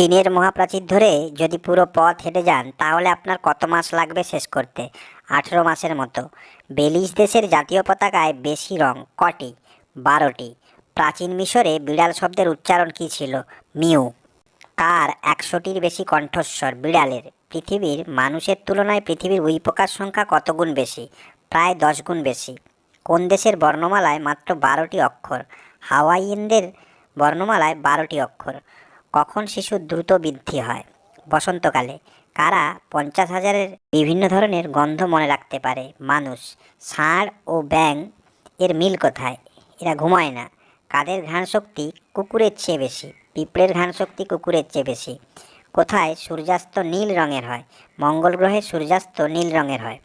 চীনের মহাপ্রাচীর ধরে যদি পুরো পথ হেঁটে যান, তাহলে আপনার কত মাস লাগবে শেষ করতে? আঠেরো মাসের মতো। বেলিজ দেশের জাতীয় পতাকায় বেশি রং কটি? বারোটি। প্রাচীন মিশরে বিড়াল শব্দের উচ্চারণ কী ছিল? মিউ। কার একশোটির বেশি কণ্ঠস্বর বিড়ালের? পৃথিবীর মানুষের তুলনায় পৃথিবীর উইপোকার সংখ্যা কত গুণ বেশি? প্রায় দশ গুণ বেশি। কোন দেশের বর্ণমালায় মাত্র বারোটি অক্ষর? হাওয়াইয়ানদের বর্ণমালায় বারোটি অক্ষর। কখন শিশুর দ্রুত বৃদ্ধি হয়? বসন্তকালে কারা পঞ্চাশ হাজারের বিভিন্ন ধরনের গন্ধ মনে রাখতে পারে? মানুষ, ষাঁড় ও ব্যাং এর মিল কোথায়? এরা ঘুমায় না। কাদের ঘ্রাণ শক্তি কুকুরের চেয়ে বেশি? পিঁপড়ের ঘ্রাণ শক্তি কুকুরের চেয়ে বেশি। কোথায় সূর্যাস্ত নীল রঙের হয়? মঙ্গল গ্রহে সূর্যাস্ত নীল রঙের হয়।